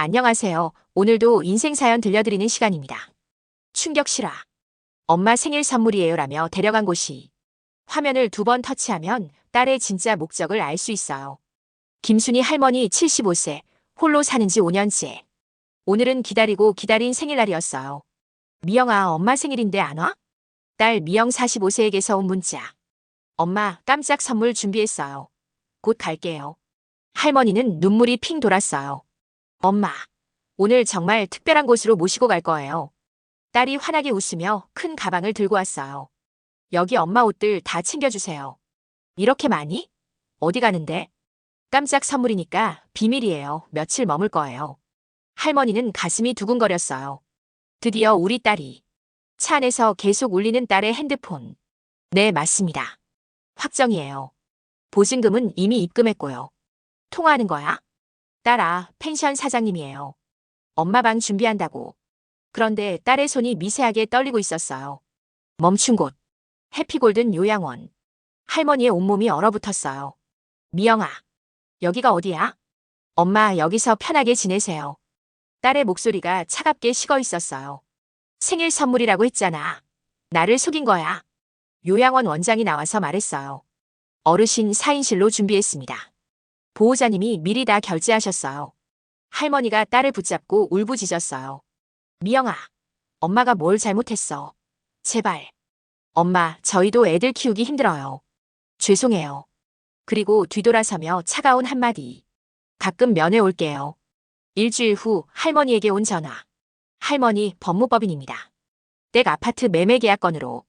안녕하세요. 오늘도 인생 사연 들려드리는 시간입니다. 충격 실화. 엄마 생일 선물이에요라며 데려간 곳이 화면을 두 번 터치하면 딸의 진짜 목적을 알 수 있어요. 김순희 할머니 75세, 홀로 사는 지 5년째. 오늘은 기다리고 기다린 생일날이었어요. 미영아, 엄마 생일인데 안 와? 딸 미영 45세에게서 온 문자. 엄마, 깜짝 선물 준비했어요. 곧 갈게요. 할머니는 눈물이 핑 돌았어요. 엄마, 오늘 정말 특별한 곳으로 모시고 갈 거예요. 딸이 환하게 웃으며 큰 가방을 들고 왔어요. 여기 엄마 옷들 다 챙겨주세요. 이렇게 많이? 어디 가는데? 깜짝 선물이니까 비밀이에요. 며칠 머물 거예요. 할머니는 가슴이 두근거렸어요. 드디어 우리 딸이 차 안에서 계속 울리는 딸의 핸드폰. 네, 맞습니다. 확정이에요. 보증금은 이미 입금했고요. 통화하는 거야? 딸아, 펜션 사장님이에요. 엄마 방 준비한다고. 그런데 딸의 손이 미세하게 떨리고 있었어요. 멈춘 곳. 해피골든 요양원. 할머니의 온몸이 얼어붙었어요. 미영아, 여기가 어디야? 엄마, 여기서 편하게 지내세요. 딸의 목소리가 차갑게 식어 있었어요. 생일 선물이라고 했잖아. 나를 속인 거야. 요양원 원장이 나와서 말했어요. 어르신 4인실로 준비했습니다. 보호자님이 미리 다 결제하셨어요. 할머니가 딸을 붙잡고 울부짖었어요. 미영아, 엄마가 뭘 잘못했어. 제발. 엄마, 저희도 애들 키우기 힘들어요. 죄송해요. 그리고 뒤돌아서며 차가운 한마디. 가끔 면회 올게요. 일주일 후 할머니에게 온 전화. 할머니 법무법인입니다. 댁 아파트 매매 계약 건으로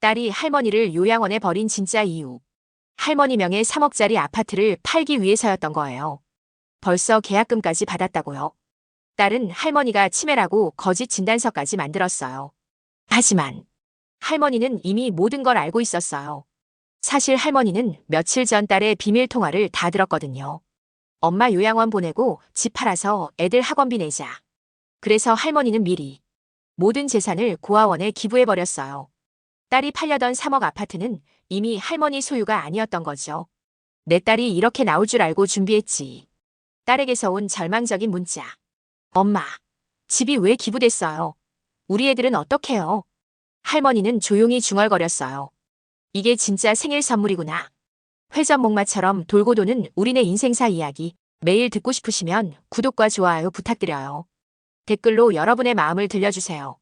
딸이 할머니를 요양원에 버린 진짜 이유. 할머니 명의 3억짜리 아파트를 팔기 위해서였던 거예요. 벌써 계약금까지 받았다고요. 딸은 할머니가 치매라고 거짓 진단서까지 만들었어요. 하지만 할머니는 이미 모든 걸 알고 있었어요. 사실 할머니는 며칠 전 딸의 비밀 통화를 다 들었거든요. 엄마 요양원 보내고 집 팔아서 애들 학원비 내자. 그래서 할머니는 미리 모든 재산을 고아원에 기부해버렸어요. 딸이 팔려던 3억 아파트는 이미 할머니 소유가 아니었던 거죠. 내 딸이 이렇게 나올 줄 알고 준비했지. 딸에게서 온 절망적인 문자. 엄마, 집이 왜 기부됐어요? 우리 애들은 어떡해요? 할머니는 조용히 중얼거렸어요. 이게 진짜 생일 선물이구나. 회전목마처럼 돌고 도는 우리네 인생사 이야기 매일 듣고 싶으시면 구독과 좋아요 부탁드려요. 댓글로 여러분의 마음을 들려주세요.